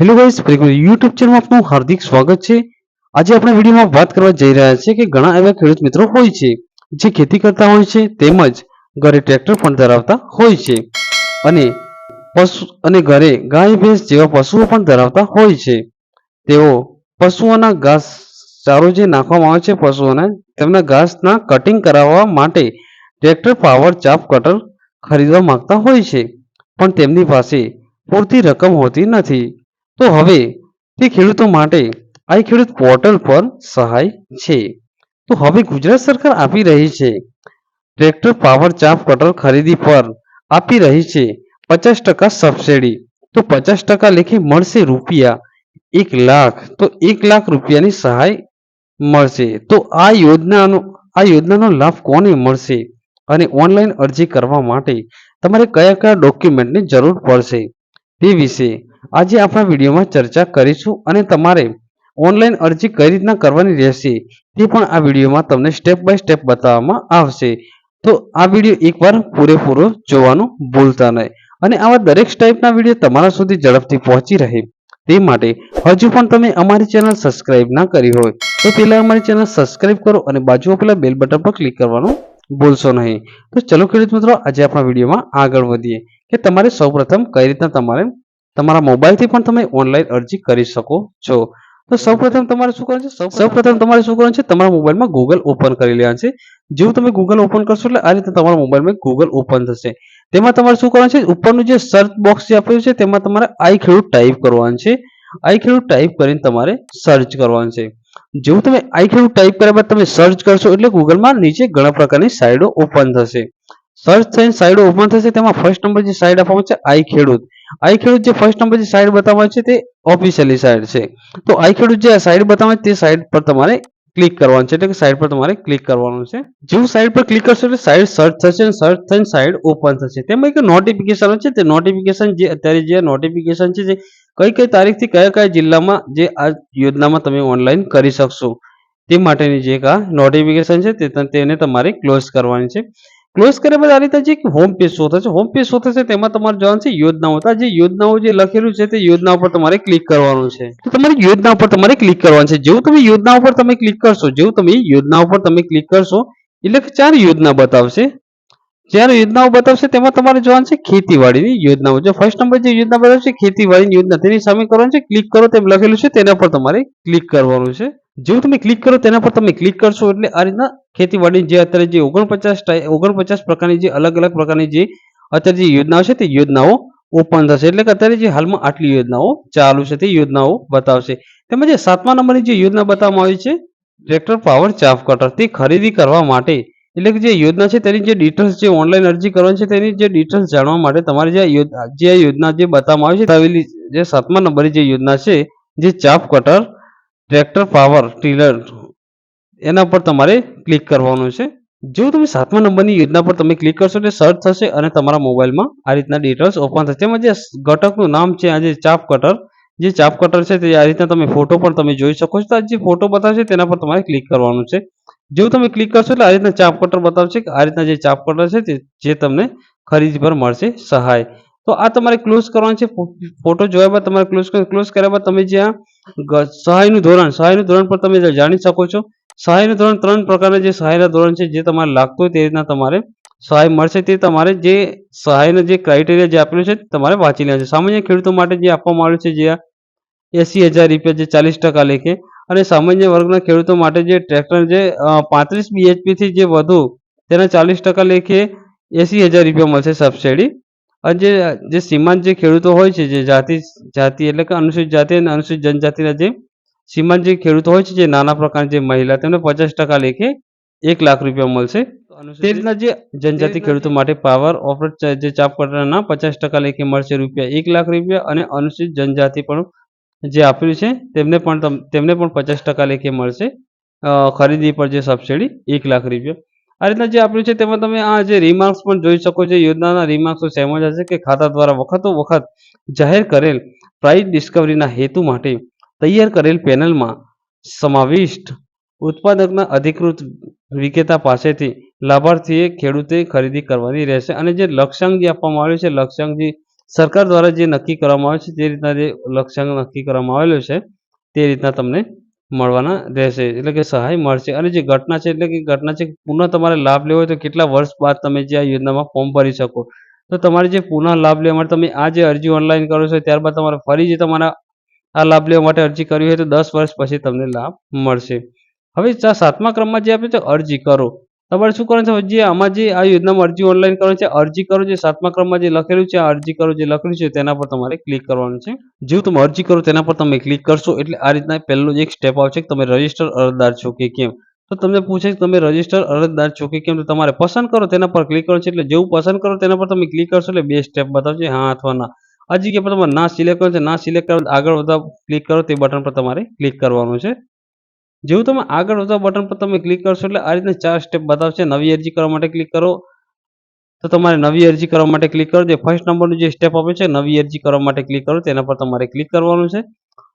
Hello guys YouTube ચેનલમાં આપનું હાર્દિક સ્વાગત છે. આજે આપણે વિડીયોમાં વાત કરવા જઈ રહ્યા છીએ કે ઘણા એવા ખેડૂત મિત્રો હોય છે, જે ખેતી કરતા હોય છે, તેમજ ઘરે ટ્રેક્ટર પણ ધરાવતા હોય છે. અને પશુ અને ઘરે ગાય, ભેંસ જેવા પશુઓ પણ ધરાવતા હોય છે. તેઓ પશુઓના ઘાસ ચારો જે નાખવામાં આવે છે, પશુઓને તેમના ઘાસના કટિંગ કરાવવા માટે ટ્રેક્ટર પાવર ચાપ કટર ખરીદવા માંગતા હોય છે. પણ તેમની પાસે પૂરતી રકમ હોતી નથી. તો હવે તે ખેડૂતો માટે આ ખેડૂત પોર્ટલ પર સહાય છે. તો હવે ગુજરાત સરકાર આપી રહી છે. ટ્રેક્ટર પાવર ચાપ કટર ખરીદી પર આપી રહી છે પચાસ ટકા સબસિડી તો પચાસ ટકા લેખે મળશે રૂપિયા એક લાખ. તો એક લાખ રૂપિયાની સહાય મળશે. તો આ યોજનાનો આ યોજનાનો લાભ કોને મળશે? અને ઓનલાઈન અરજી કરવા માટે તમારે કયા કયા ડોક્યુમેન્ટની જરૂર પડશે? તે વિશે આજે આપણા વિડીયોમાં ચર્ચા કરીશું અને તમારે ઓનલાઈન અરજી કઈ રીતના કરવાની રહેશે તે પણ આ વિડીયોમાં તમને સ્ટેપ બાય સ્ટેપ બતાવવામાં આવશે. તો આ વીડિયો એકવાર પૂરેપૂરો જોવાનું ભૂલતા નહીં. અને આવા દરેક ટાઈપના વીડિયો તમારા સુધી ઝડપથી પહોંચી રહે તે માટે હજુ પણ તમે અમારી ચેનલ સબસ્ક્રાઇબ ના કરી હોય તો પહેલાં અમારી ચેનલ સબસ્ક્રાઇબ કરો અને બાજુમાં પેલા બેલ બટન પર ક્લિક કરવાનું ભૂલશો નહીં. તો ચલો ખેડૂત મિત્રો, આજે આપણા વિડીયોમાં આગળ વધીએ કે તમારે સૌપ્રથમ કઈ રીતના તમારે તમારા મોબાઈલથી પણ તમે ઓનલાઈન અરજી કરી શકો છો. તો સૌપ્રથમ તમારે શું કરવાનું છે? સૌપ્રથમ તમારે શું કરવાનું છે? તમારા મોબાઈલમાં ગૂગલ ઓપન કરી લેવાનું છે. જેવું તમે ગૂગલ ઓપન કરશો એટલે આ રીતે તમારા મોબાઈલમાં ગૂગલ ઓપન થશે. તેમાં તમારે શું કરવાનું છે? ઉપરનું જે સર્ચ બોક્સ જે આપેલું છે તેમાં તમારે આઈ ખેડૂત ટાઈપ કરવાનું છે. આઈ ખેડૂત ટાઈપ કરીને તમારે સર્ચ કરવાનું છે. જેવું તમે આઈ ખેડૂત ટાઈપ કર્યા બાદ તમે સર્ચ કરશો એટલે ગૂગલમાં નીચે ઘણા પ્રકારની સાઇડો ઓપન થશે. સર્ચ થઈને સાઇડો ઓપન થશે, તેમાં ફર્સ્ટ નંબર જે સાઇડ આપવામાં છે, આઈ ખેડૂત. આઈ ખેડૂત જે ફર્સ્ટ નંબર જે સાઇડ બતાવવામાં છે, તે ઓફિશિયલી સાઇડ છે. તો આઈ ખેડૂત જે સાઇડ બતાવે તે સાઇડ પર તમારે ક્લિક કરવાનું છે, એટલે કે સાઇડ પર તમારે ક્લિક કરવાનું છે. જેવું સાઇડ પર ક્લિક કરશો, એટલે સાઇડ સર્ચ થશે અને સર્ચ થઈને સાઇડ ઓપન થશે. તેમાં એક નોટિફિકેશન છે, તે નોટિફિકેશન જે અત્યારે જે નોટિફિકેશન છે, જે કઈ કઈ તારીખથી કયા કયા જિલ્લામાં જે આ યોજનામાં તમે ઓનલાઈન કરી શકશો. તે માટેની જે એક નોટિફિકેશન છે, તે તેને તમારે ક્લોઝ કરવાની છે. ક્લોઝ કર્યા બાદ આ રીતે જે હોમ પેજ શો થશે હોમ પેજ શો થશે તેમાં તમારે જવાનું છે યોજનાઓ. તો જે યોજનાઓ જે લખેલું છે તે યોજના ઉપર તમારે ક્લિક કરવાનું છે. તો તમારી યોજના ઉપર તમારે ક્લિક કરવાનું છે. જેવું તમે યોજના ઉપર તમે ક્લિક કરશો, જેવું તમે યોજના ઉપર તમે ક્લિક કરશો એટલે કે ચાર યોજના બતાવશે. ચાર યોજનાઓ બતાવશે તેમાં તમારે જોવાનું છે ખેતીવાડીની યોજનાઓ. જો ફર્સ્ટ નંબર જે યોજના બતાવશે ખેતીવાડીની યોજના, તેની સામે કરવાનું છે ક્લિક કરો તેમ લખેલું છે, તેના પર તમારે ક્લિક કરવાનું છે. જેવું તમે ક્લિક કરો તેના પર તમે ક્લિક કરશો એટલે આ રીતના ખેતીવાડી જે અત્યારે જે ઓગણપચાસ ઓગણપચાસ પ્રકારની જે અલગ અલગ પ્રકારની જે અત્યારે જે યોજનાઓ છે તે યોજનાઓ ઓપન થશે. એટલે કે અત્યારે જે હાલમાં આટલી યોજનાઓ ચાલુ છે તે યોજનાઓ બતાવશે. તેમજ સાતમા નંબરની જે યોજના બતાવવામાં આવી છે, ટ્રેક્ટર પાવર ચાફ કટર, તે ખરીદી કરવા માટે. એટલે કે જે યોજના છે તેની જે ડિટેલ્સ જે ઓનલાઈન અરજી કરવાની છે તેની જે ડિટેલ્સ જાણવા માટે તમારે જે જે યોજના જે બતાવવામાં આવી છે આવેલી જે સાતમા નંબરની જે યોજના છે, જે chaff cutter tractor power tiller એના પર તમારે ક્લિક કરવાનું છે. જેવું તમે સાતમા નંબરની યોજના પર તમે ક્લિક કરશો એટલે સર્ચ થશે અને તમારા મોબાઈલમાં આ રીતના ડિટેલ્સ ઓપન થશે. તેમાં જે ઘટકનું નામ છે, આ જે ચાપ કટર જે ચાપ કટર છે તે આ રીતના તમે ફોટો પણ તમે જોઈ શકો છો. તો જે ફોટો બતાવશે તેના પર તમારે ક્લિક કરવાનું છે. જેવું તમે ક્લિક કરશો એટલે આ રીતના ચાપ કટર બતાવશે કે આ રીતના જે ચાપ કટર છે તે, જે તમને ખરીદી પર મળશે સહાય. તો આ તમારે ક્લોઝ કરવાનું છે. ફોટો જોયા બાદ તમારે ક્લોઝ ક્લોઝ કર્યા બાદ તમે જ્યાં સહાયનું ધોરણ સહાયનું ધોરણ પર તમે જાણી શકો છો. સહાયનું ધોરણ ત્રણ પ્રકારના જે સહાયના ધોરણ છે, જે તમારે લાગતું હોય તે રીતના તમારે સહાય મળશે. તે તમારે જે સહાયના જે ક્રાઇટેરિયા જે આપેલું છે તમારે વાંચી લેવાનું છે. સામાન્ય ખેડૂતો માટે જે આપવામાં આવ્યું છે, જે એસી હજાર રૂપિયા જે ચાલીસ ટકા લેખે અને સામાન્ય વર્ગના ખેડૂતો માટે જે ટ્રેક્ટર જે પાંત્રીસ બીએચપીથી જે વધુ તેના ચાલીસ ટકા લેખે એસી હજાર રૂપિયા મળશે સબસિડી અને જે જે સીમાંત જે ખેડૂતો હોય છે જે જાતિ જાતિ એટલે કે અનુસૂચિત જાતિ અને અનુસૂચિત જનજાતિના જે સીમાંત જે ખેડૂતો હોય છે જે નાના પ્રકારની જે મહિલા તેમને પચાસ ટકા લેખે એક લાખ રૂપિયા મળશે. તે રીતના જે જનજાતિ ખેડૂતો માટે પાવર ઓપરેટ જે ચાપ કટરના પચાસ ટકા લેખે મળશે રૂપિયા એક લાખ રૂપિયા અને અનુસૂચિત જનજાતિ પણ જે આપેલું છે તેમને પણ તેમને પણ પચાસ ટકા લેખે મળશે. ખરીદી પર જે સબસિડી એક લાખ રૂપિયા. આ રીતના જે આપ્યું છે, તેમાં તમે આ જે રિમાર્ક્સ પણ જોઈ શકો છો, યોજનાના રિમાર્ક્સો સેમ જ હશે કે ખાતા દ્વારા વખતો વખત જાહેર કરેલ પ્રાઇસ ડિસ્કવરીના હેતુ માટે તૈયાર કરેલ પેનલમાં સમાવિષ્ટ ઉત્પાદકના અધિકૃત વિક્રેતા પાસેથી લાભાર્થીએ ખેડૂતે ખરીદી કરવાની રહેશે. અને જે લક્ષ્યાંક જે આપવામાં આવ્યું છે લક્ષ્યાંક જે સરકાર દ્વારા જે નક્કી કરવામાં આવે છે તે રીતના જે લક્ષ્યાંક નક્કી કરવામાં આવેલો છે, તે રીતના તમને મળવાના રહેશે. એટલે કે સહાય મળશે. અને જે ઘટના છે, એટલે કે ઘટના છે, પુનઃ તમારે લાભ લેવો હોય તો કેટલા વર્ષ બાદ તમે જે આ યોજનામાં ફોર્મ ભરી શકો. તો તમારે જે પુનઃ લાભ લેવા માટે તમે આ જે અરજી ઓનલાઈન કરો છો, ત્યારબાદ તમારે ફરી જે તમારા આ લાભ લેવા માટે અરજી કરવી હોય તો દસ વર્ષ પછી તમને લાભ મળશે. હવે સાતમા ક્રમમાં જે આપ્યું છે, અરજી કરો. તમારે શું કરવાનું છે? જે આમાં જે આ યોજનામાં અરજી ઓનલાઈન કરવાની છે, અરજી કરો જે સાતમા ક્રમમાં જે લખેલું છે અરજી કરો જે લખેલું છે, તેના પર તમારે ક્લિક કરવાનું છે. જેવું તમે અરજી કરો તેના પર તમે ક્લિક કરશો, એટલે આ રીતના પહેલું એક સ્ટેપ આવશે કે તમે રજિસ્ટર અરજદાર છો કે કેમ. તો તમને પૂછે કે તમે રજિસ્ટર અરજદાર છો કે કેમ, તો તમારે પસંદ કરો તેના પર ક્લિક કરવાનું છે, એટલે જેવું પસંદ કરો તેના પર તમે ક્લિક કરશો, એટલે બે સ્ટેપ બતાવશે, હા અથવા ના. આ જગ્યા તમારે ના સિલેક્ટ કરવાનું છે, ના સિલેક્ટ કરવા આગળ વધવા ક્લિક કરો તે બટન પર તમારે ક્લિક કરવાનું છે. જેવું તમે આગળ વધવા બટન પર તમે ક્લિક કરશો એટલે આ રીતના ચાર સ્ટેપ બતાવશે. નવી અરજી કરવા માટે ક્લિક કરો. તો તમારે નવી અરજી કરવા માટે ક્લિક કરો. જે ફર્સ્ટ નંબરનું જે સ્ટેપ આપે છે, નવી અરજી કરવા માટે ક્લિક કરો. તેના પર તમારે ક્લિક કરવાનું છે.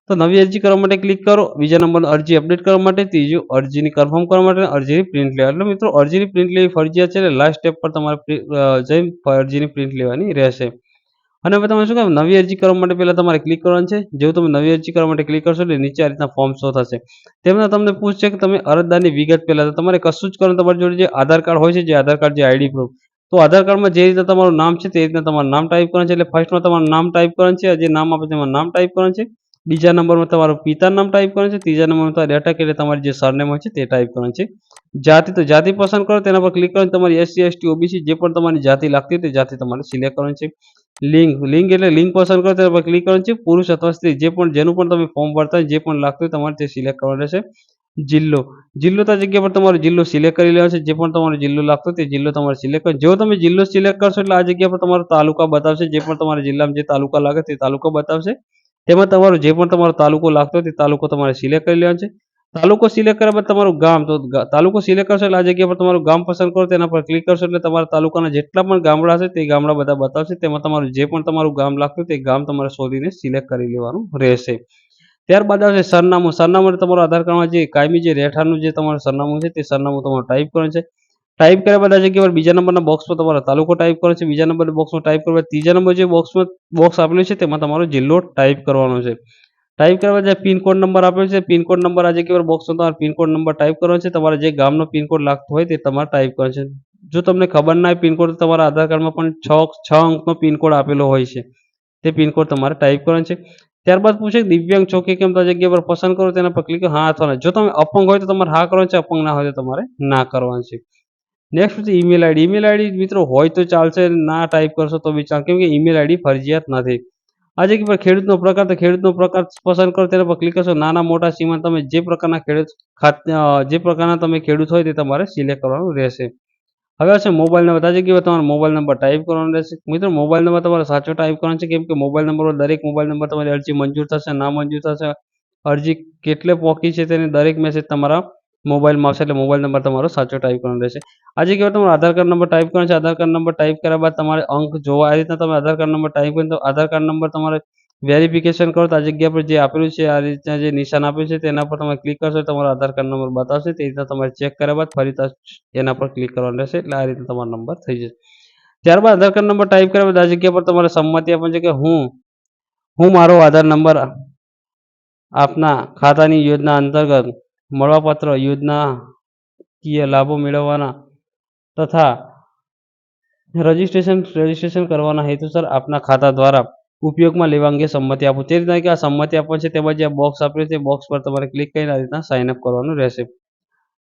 તો નવી અરજી કરવા માટે ક્લિક કરો. બીજા નંબરનું અરજી અપડેટ કરવા માટે, ત્રીજું અરજીની કન્ફર્મ કરવા માટે અરજીની પ્રિન્ટ લેવા. એટલે મિત્રો, અરજીની પ્રિન્ટ લેવી ફરજિયાત છે એટલે લાસ્ટ સ્ટેપ પર તમારે જઈ અરજીની પ્રિન્ટ લેવાની રહેશે. અને હવે તમે શું કહેવાય નવી અરજી કરવા માટે પહેલાં તમારે ક્લિક કરવાનું છે. જેવું તમે નવી અરજી કરવા માટે ક્લિક કરશો એટલે નીચે આ રીતના ફોર્મ શો થશે. તેમાં તમને પૂછશે કે તમે અરજદારની વિગત પહેલાં તમારે કશું જ કરવાનું, તમારી જોડે જે આધાર કાર્ડ હોય છે, જે આધાર કાર્ડ જે આઈડી પ્રૂફ તો આધાર કાર્ડમાં જે રીતે તમારું નામ છે, તે રીતના તમારું નામ ટાઈપ કરવાનું છે. એટલે ફર્સ્ટમાં તમારું નામ ટાઈપ કરવાનું છે, જે નામ આપે તેમાં નામ ટાઈપ કરવાનું છે. બીજા નંબરમાં તમારું પિતાનું નામ ટાઈપ કરવાનું છે. ત્રીજા નંબરમાં તમારે ડેટા એટલે તમારી જે સરનેમ હોય છે, તે ટાઈપ કરવાનું છે. જાતિ, તો જાતિ પસંદ કરો, તેના પર ક્લિક કરો તમારી એસસી એસટી ઓબીસી જે પણ તમારી જાતિ લાગતી હોય તે જાતિ તમારે સિલેક્ટ કરવાની છે. લિંગ લિંગ એટલે લિંગ પસંદ કરો ત્યારે ક્લિક કરવાનું છે. પુરુષ અથવા સ્ત્રી, જે પણ, જેનું પણ તમે ફોર્મ ભરતા જે પણ લાગતું હોય, તમારે તે સિલેક્ટ કરવાનું રહેશે. જિલ્લો. જિલ્લો તો જગ્યા પર તમારો જિલ્લો સિલેક્ટ કરી લેવાનો છે. જે પણ તમારો જિલ્લો લાગતો હોય, તે જિલ્લો તમારે સિલેક્ટ કરો જો તમે જિલ્લો સિલેક્ટ કરશો એટલે આ જગ્યા પર તમારો તાલુકા બતાવશે. જે પણ તમારા જિલ્લામાં જે તાલુકા લાગે તે તાલુકો બતાવશે. તેમાં તમારો જે પણ તમારો તાલુકો લાગતો તે તાલુકો તમારે સિલેક્ટ કરી લેવાનો છે. તાલુકો સિલેક્ટ કર્યા બાદ તમારું ગામ, તો તાલુકો સિલેક્ટ કરશો એટલે આ જગ્યા પર તમારું ગામ પસંદ કરો, તેના પર ક્લિક કરશો એટલે તમારા તાલુકાના જેટલા પણ ગામડા હશે તે ગામડા બધા બતાવશે, તેમાં તમારું જે પણ તમારું ગામ લાગતું તે ગામ તમારે શોધીને સિલેક્ટ કરી લેવાનું રહેશે. ત્યારબાદ આવશે સરનામું. સરનામું તમારું આધાર કાર્ડમાં જે કાયમી જે રહેઠાણનું જે તમારું સરનામું છે તે સરનામું તમારું ટાઈપ કરવાનું છે. ટાઈપ કર્યા આ જગ્યા બીજા નંબરના બોક્સમાં તમારો તાલુકો ટાઈપ કરવાનો છે. બીજા નંબરના બોક્સમાં ટાઈપ કરવા ત્રીજા નંબર જે બોક્સમાં બોક્સ આપેલું છે તેમાં તમારો જિલ્લો ટાઈપ કરવાનો છે. ટાઈપ કરવા જે પિનકોડ નંબર આપ્યો છે પિનકોડ નંબર આ જગ્યા પર બોક્સમાં તમારે પિનકોડ નંબર ટાઈપ કરવાનો છે, તમારે જે ગામનો પિનકોડ લાગતો હોય તે તમારે ટાઈપ કરવાનો છે. જો તમને ખબર ના હોય પિનકોડ તો તમારા આધાર કાર્ડમાં પણ છ છ અંકનો પિનકોડ આપેલો હોય છે. તે પિનકોડ તમારે ટાઈપ કરવાનો છે. ત્યારબાદ પૂછે દિવ્યાંગ છો કે કેમ, તો જગ્યા પર પસંદ કરો, તેના પર ક્લિક હા અથવા જો તમે અપંગ હોય તો તમારે હા કરવાનું છે, અપંગ ના હોય તો તમારે ના કરવાનું છે. નેક્સ્ટ છે ઈમેલ આઈડી ઈમેલ આઈડી મિત્રો હોય તો ચાલશે, ના ટાઈપ કરશો તો બી ચાલે. કેમ કે ઈમેલ આઈડી ફરજિયાત નથી. આ કે ખેડૂતનો પ્રકાર, તો ખેડૂતનો પ્રકાર પસંદ કરો, તેના પર ક્લિક કરશો. નાના, મોટા સીમા તમે જે પ્રકારના ખેડૂત જે પ્રકારના તમે ખેડૂત હોય તે તમારે સિલેક્ટ કરવાનું રહેશે. હવે છે મોબાઈલ નંબર આ જગ્યાએ તમારો મોબાઈલ નંબર ટાઈપ કરવાનો રહેશે. મિત્રો મોબાઈલ નંબર તમારે સાચો ટાઈપ કરવાનો છે, કેમ કે મોબાઈલ નંબર દરેક મોબાઈલ નંબર તમારી અરજી મંજૂર થશે, ના મંજૂર થશે. અરજી કેટલે પોકી છે તેની દરેક મેસેજ તમારા મોબાઈલમાં આવશે એટલે મોબાઈલ નંબર તમારો સાચો ટાઈપ કરવાનો રહેશે. આજે કહેવાય તમારો આધાર કાર્ડ નંબર ટાઈપ કરવાનો છે? આધાર કાર્ડ નંબર ટાઈપ કર્યા બાદ તમારે અંક જોવા આ રીતના તમે આધાર કાર્ડ નંબર ટાઈપ કરીને તો આધાર કાર્ડ નંબર તમારે વેરિફિકેશન કરો તો આ જગ્યા પર જે આપેલું છે, આ રીતના જે નિશાન આપ્યું છે તેના પર તમે ક્લિક કરશો તમારો આધાર કાર્ડ નંબર બતાવશે. તે રીતના તમારે ચેક કર્યા બાદ ફરી એના પર ક્લિક કરવાનું રહેશે એટલે આ રીતે તમારો નંબર થઈ જશે. ત્યારબાદ આધાર કાર્ડ નંબર ટાઈપ કર્યા બાદ આ જગ્યા પર તમારે સંમતિ આપવાની છે કે હું હું મારો આધાર નંબર આપના ખાતાની યોજના અંતર્ગત મળવાપાત્ર યોજનાકીય લાભો મેળવવાના તથા રજિસ્ટ્રેશન રજિસ્ટ્રેશન કરવાના હેતુસર આપના ખાતા દ્વારા ઉપયોગમાં લેવા અંગે સંમતિ આપો. તે રીતના કે આ સંમતિ આપવાની છે. તેમાં જે બોક્સ આપ્યું છે. બોક્સ પર તમારે ક્લિક કરીને આ રીતના સાઇન અપ કરવાનું રહેશે.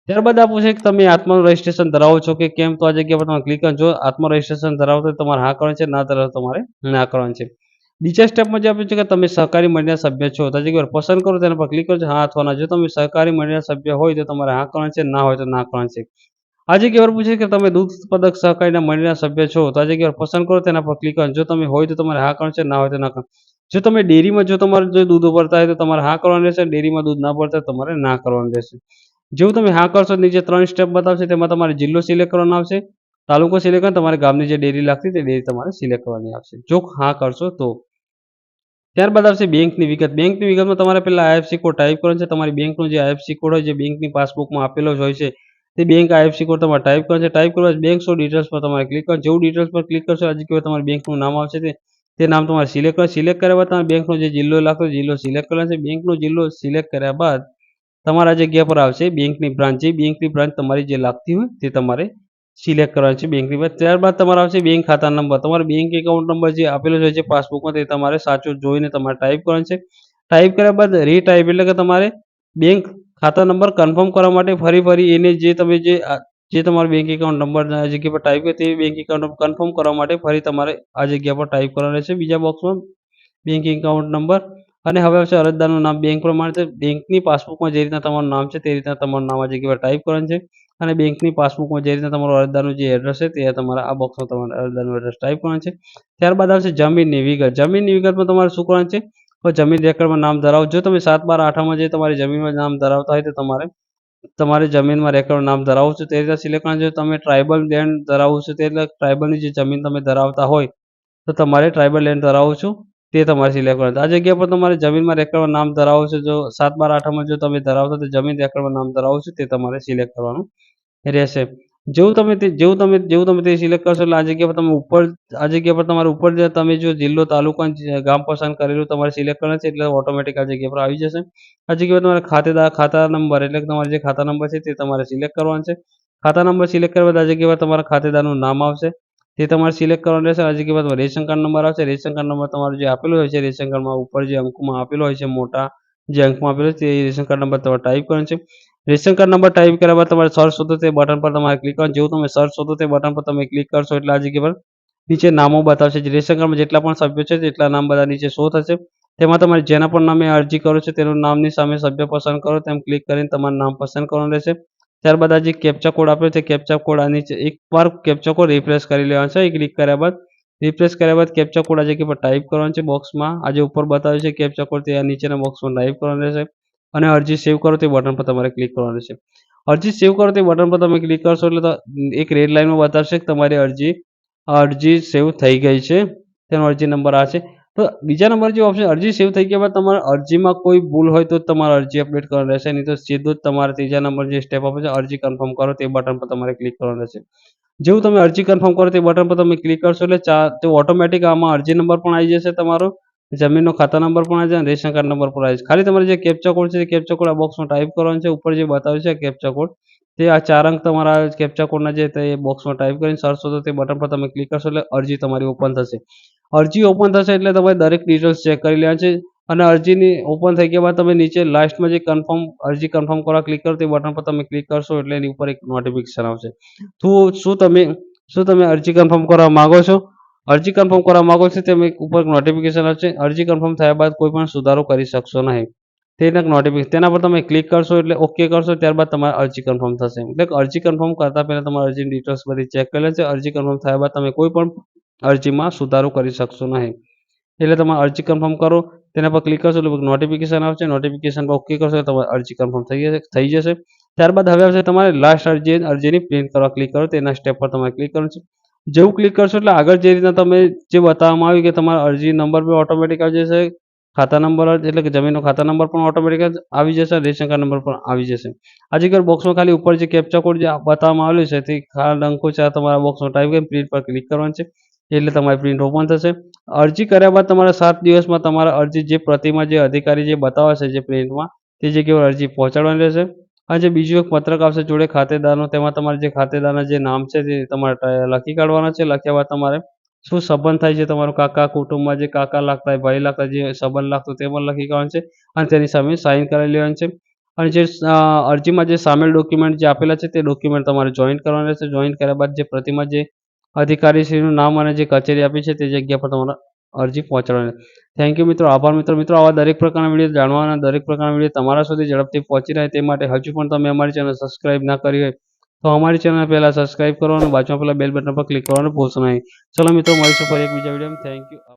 ત્યારબાદ આ છે કે તમે આત્માનું રજિસ્ટ્રેશન ધરાવો છો કે કેમ? તો આ જગ્યા પર તમે ક્લિક કરો જો આત્મા રજિસ્ટ્રેશન ધરાવો તો તમારે હા કરવાનું છે, ના ધરાવો તમારે ના કરવાનું છે. બીજા સ્ટેપમાં જે આપ્યું છે કે તમે સહકારી મંડળના સભ્ય છો, તો વાર પસંદ કરો તેના પર ક્લિક કરો હા અથવા ના, જો તમે સહકારી મંડળના સભ્ય હોય તો તમારે હા કરવાનું છે, ના હોય તો ના કરવાનું છે. આ જગ્યા પર પૂછે કે તમે દૂધ ઉત્પાદક સહકારીના મંડળના સભ્ય છો, તો આ જગ્યા પર પસંદ કરો તેના પર ક્લિક કરો જો તમે હોય તો તમારે હા કરવાનું છે, ના હોય તો ના કરો જો તમે ડેરીમાં, જો તમારે જો દૂધ ભરતા હોય તો તમારે હા કરવાનું રહેશે, ડેરીમાં દૂધ ના ભરતા તમારે ના કરવાનું રહેશે. જેવું તમે હા કરશો નીચે ત્રણ સ્ટેપ બતાવશે, તેમાં તમારે જિલ્લો સિલેક્ટ કરવાનો આવશે, તાલુકો સિલેક્ટ કરવાનો, તમારે ગામની જે ડેરી લાગતી તે ડેરી તમારે સિલેક્ટ કરવાની આવશે. જો હા કરશો તો ત્યારબાદ આવશે બેંકની વિગત. બેંકની વિગતમાં તમારે પહેલાં આઈએફસી કોડ ટાઈપ કરવાનો છે. તમારી બેંકનો જે આઈએફસી કોડ હોય જે બેંકની પાસબુકમાં આપેલો હોય છે, તે બેંક આઈએફસી કોડ તમારે ટાઈપ કરવાનો છે. ટાઈપ કરવા બેંક શો ડિટેલ્સ પર તમારે ક્લિક કરો જેવું ડિટેલ્સ પર ક્લિક કરશો, આજે કહેવાય તમારી બેંકનું નામ આવશે તે. તે નામ તમારે સિલેક્ટ કરો સિલેક્ટ કર્યા બાદ તમારે બેંકનો જે જિલ્લો લાગતો જિલ્લો સિલેક્ટ કરવાનો છે. બેંકનો જિલ્લો સિલેક્ટ કર્યા બાદ તમારા જગ્યા પર આવશે બેંકની બ્રાન્ચ જે બેંકની બ્રાન્ચ તમારી જે લાગતી હોય તે તમારે સિલેક્ટ કરવાની છે બેંકની બ્રાન્ચ ત્યારબાદ તમારો આવશે બેંક ખાતા નંબર તમારો બેંક એકાઉન્ટ નંબર જે આપેલો હોય છે પાસબુકમાં તે તમારે સાચો જોઈને તમારે ટાઈપ કરવાનો છે. ટાઈપ કર્યા બાદ રીટાઈપ એટલે કે તમારે બેંક ખાતા નંબર કન્ફર્મ કરવા માટે ફરી ફરી એને જે તમે જે જે તમારો બેંક એકાઉન્ટ નંબર આ જગ્યા પર ટાઈપ કર્યો, તે બેંક એકાઉન્ટ કન્ફર્મ કરવા માટે ફરી તમારે આ જગ્યા પર ટાઈપ કરવાનો છે બીજા બોક્સમાં બેંક એકાઉન્ટ નંબર અને હવે આવશે અરજદારનું નામ. બેંક પ્રમાણે બેંકની પાસબુકમાં જે રીતના તમારું નામ છે, તે રીતના તમારું નામ આ જગ્યા પર ટાઈપ કરવાનું છે. અને બેંકની પાસબુકમાં જે રીતના તમારું અરજદારનું જે એડ્રેસ છે તે તમારા આ બોક્સમાં તમારે અરજદારનું એડ્રેસ ટાઈપ કરવાનું છે. ત્યારબાદ આવશે જમીનની વિગત જમીનની વિગતમાં તમારે શું કરવાનું છે? જમીન રેકર્ડમાં નામ ધરાવો. જો તમે સાત બાર આઠમાં જે તમારી જમીનમાં નામ ધરાવતા હોય તો તમારે તમારે જમીનમાં રેકર્ડ નામ ધરાવો છો. તે રીતે સિલેક્ટ કરવાનું છે. તમે ટ્રાઇબલ લેન્ડ ધરાવો છો, તે એટલે ટ્રાઇબલની જે જમીન તમે ધરાવતા હોય, તો તમારે ટ્રાઇબલ લેન્ડ ધરાવો છો, તે તમારે સિલેક્ટ કરવાનું આ જગ્યા પર તમારે જમીનમાં રેકર્ડમાં નામ ધરાવો છો. જો સાત બાર આઠમાં જો તમે ધરાવતા તો જમીન રેકર્ડમાં નામ ધરાવો છો, તે તમારે સિલેક્ટ કરવાનું રહેશે. જેવું તમે જેવું તમે જેવું તમે તે સિલેક્ટ કરશો એટલે આ જગ્યા પર તમે ઉપર, આ જગ્યા પર તમારે ઉપર તમે જો જિલ્લો, તાલુકો અને ગામ પસંદ કરેલું તમારે સિલેક્ટ કરવાનું છે એટલે ઓટોમેટિક આ જગ્યા પર આવી જશે. આ જગ્યા પર તમારે ખાતેદાર, ખાતા નંબર એટલે તમારે જે ખાતા નંબર છે તે તમારે સિલેક્ટ કરવાનો છે. ખાતા નંબર સિલેક્ટ બાદ આ જગ્યા પર તમારા ખાતેદારનું નામ આવશે. તે તમારે સિલેક્ટ કરવાનું રહેશે. આ જગ્યા પર રેશન કાર્ડ નંબર આવશે. રેશન કાર્ડ નંબર તમારો જે આપેલો હોય છે, રેશન કાર્ડમાં ઉપર જે અંકમાં આપેલો હોય છે, મોટા જે અંકમાં આપેલો છે, તે રેશન કાર્ડ નંબર તમારે ટાઈપ કરવાનો છે. રેશન કાર્ડ નંબર ટાઈપ કર્યા બાદ તમારે સર્ચ શોધો તે બટન પર તમારે ક્લિક કરવાનું. જેવું તમે સર્ચ શોધો તે બટન પર તમે ક્લિક કરશો એટલે આ જગ્યા પર નીચે નામો બતાવશે. જે રેશન કાર્ડમાં જેટલા પણ સભ્યો છે તેટલા નામ બધા નીચે શો થશે. તેમાં તમારે જેના પણ નામે અરજી કરો છો તેનું નામની સામે સભ્ય પસંદ કરો. તેમ ક્લિક કરીને તમારું નામ પસંદ કરવાનું રહેશે. ત્યારબાદ આ જે કેપ્ચા કોડ આપ્યો છે કેપ્ચા કોડ આ નીચે એકવાર કેપ્ચા કોડ રિફ્રેશ કરી લેવાનો છે. એ ક્લિક કર્યા બાદ રિફ્રેશ કર્યા બાદ કેપ્ચા કોડ આ જગ્યા પર ટાઈપ કરવાનો છે બોક્સમાં આજે ઉપર બતાવ્યું છે કેપ્ચા કોડ તે આ નીચેના બોક્સમાં ટાઈપ કરવાનો રહેશે. અને અરજી સેવ કરો તે બટન પર તમારે ક્લિક કરવાનું છે. અરજી સેવ કરો તે બટન પર તમે ક્લિક કરશો એટલે એક રેડ લાઇનમાં બતાવશે કે તમારી અરજી અરજી સેવ થઈ ગઈ છે. તેનો અરજી નંબર આ છે. તો બીજા નંબર જે ઓપ્શન અરજી સેવ થઈ ગયા બાદ તમારે અરજીમાં કોઈ ભૂલ હોય તો તમારે અરજી અપડેટ કરવાની રહેશે. નહીં તો સીધું જ તમારે ત્રીજા નંબર જે સ્ટેપ આપે છે, અરજી કન્ફર્મ કરો તે બટન પર તમારે ક્લિક કરવાનું રહેશે. જેવું તમે અરજી કન્ફર્મ કરો તે બટન પર તમે ક્લિક કરશો એટલે ચા, તે ઓટોમેટિક આમાં અરજી નંબર પણ આવી જશે તમારો. જમીનનો ખાતા નંબર પણ આવી જાય અને રેશન કાર્ડ નંબર પણ આવી છે ખાલી તમારે જે કેપ્ચા કોડ છે તે કેપ્ચા કોડ આ બોક્સમાં ટાઈપ કરવાનો છે. ઉપર જે બતાવ્યું છે કેપ્ચા કોડ તે આ ચાર અંક તમારા કેપ્ચા કોડના જે તે બોક્સમાં ટાઈપ કરીને સર્ચ તો તે બટન પર તમે ક્લિક કરશો એટલે અરજી તમારી ઓપન થશે. અરજી ઓપન થશે એટલે તમારે દરેક ડિટેલ્સ ચેક કરી લેવા છે અને અરજીની ઓપન થઈ ગયા બાદ તમે નીચે લાસ્ટમાં જે કન્ફર્મ અરજી કન્ફર્મ કરવા ક્લિક કરો તે બટન પર તમે ક્લિક કરશો એટલે એની ઉપર એક નોટિફિકેશન આવશે. તો શું તમે શું તમે અરજી કન્ફર્મ કરવા માંગો છો? અરજી કન્ફર્મ કરવા માંગો છો તેમ એક ઉપર નોટિફિકેશન આવશે. અરજી કન્ફર્મ થયા બાદ કોઈ પણ સુધારો કરી શકશો નહીં. તેના નોટિફિકેશન તેના પર તમે ક્લિક કરશો એટલે ઓકે કરશો, ત્યારબાદ તમારી અરજી કન્ફર્મ થશે. એટલે અરજી કન્ફર્મ કરતા પહેલાં તમારી અરજીની ડિટેલ્સ બધી ચેક કરી છે. અરજી કન્ફર્મ થયા બાદ તમે કોઈ પણ અરજીમાં સુધારો કરી શકશો નહીં. એટલે તમારે અરજી કન્ફર્મ કરો, તેના પર ક્લિક કરશો એટલે નોટિફિકેશન આવશે. નોટિફિકેશન પર ઓકે કરશો તમારી અરજી કન્ફર્મ થઈ જશે થઈ જશે. ત્યારબાદ હવે આવશે તમારે લાસ્ટ અરજી અરજીની પ્રિન્ટ કરવા ક્લિક કરો. તેના સ્ટેપ પર તમારે ક્લિક કરવાનું છે. જેવું ક્લિક કરશો એટલે આગળ જે રીતના તમે જે બતાવવામાં આવ્યું કે તમારા અરજી નંબર પર ઓટોમેટિક આવી જશે, ખાતા નંબર એટલે કે જમીનનો ખાતા નંબર પણ ઓટોમેટિક આવી જશે રેશન કાર્ડ નંબર પણ આવી જશે. આ જગ્યાએ બોક્સમાં ખાલી ઉપર જે કેપ્ચા કોડ જે બતાવવામાં આવેલું છે, તે ખાલી અંકો છે તમારા બોક્સમાં ટાઈપ કરી પ્રિન્ટ પર ક્લિક કરવાનું છે, એટલે તમારી પ્રિન્ટ ઓપન થશે. અરજી કર્યા બાદ તમારા સાત દિવસમાં તમારા અરજી જે પ્રતિમાં જે અધિકારી જે બતાવે છે જે પ્રિન્ટમાં તે જગ્યાએ અરજી પહોંચાડવાની રહેશે. અને જે બીજું એક પત્રક આવશે જોડે ખાતેદારનો, તેમાં તમારે જે ખાતેદારના જે નામ છે તે તમારે લખી કાઢવાના છે. લખ્યા બાદ તમારે શું સંબંધ થાય છે તમારું કાકા કુટુંબમાં જે કાકા લાગતા હોય, ભાઈ લાગતા જે સંબંધ લાગતો તે પણ લખી કાઢવાનું છે અને તેની સામે સાઇન કરાવી લેવાની છે. અને જે અરજીમાં જે સામેલ ડોક્યુમેન્ટ જે આપેલા છે તે ડોક્યુમેન્ટ તમારે જોઈન કરવાના રહેશે. જોઈન કર્યા બાદ જે પ્રતિમાં જે અધિકારીશ્રીનું નામ અને જે કચેરી આપી છે તે જગ્યા પર તમારે અરજી પહોંચાડવાની. થેન્ક યુ મિત્રો, આભાર મિત્રો. મિત્રો, આવા દરેક પ્રકારના વીડિયો જાણવાના, દરેક પ્રકારના વીડિયો તમારા સુધી ઝડપથી પહોંચી રહે તે માટે હજુ પણ તમે અમારી ચેનલ સબસ્ક્રાઇબ ના કરી હોય, તો અમારી ચેનલ પહેલાં સબસ્ક્રાઇબ કરવાનું, બાજુમાં પેલા બેલ બટન પર ક્લિક કરવાનું ભૂલશો નહીં. ચલો મિત્રો, મળીશું ફરી એક બીજા વિડીયોમાં. Thank you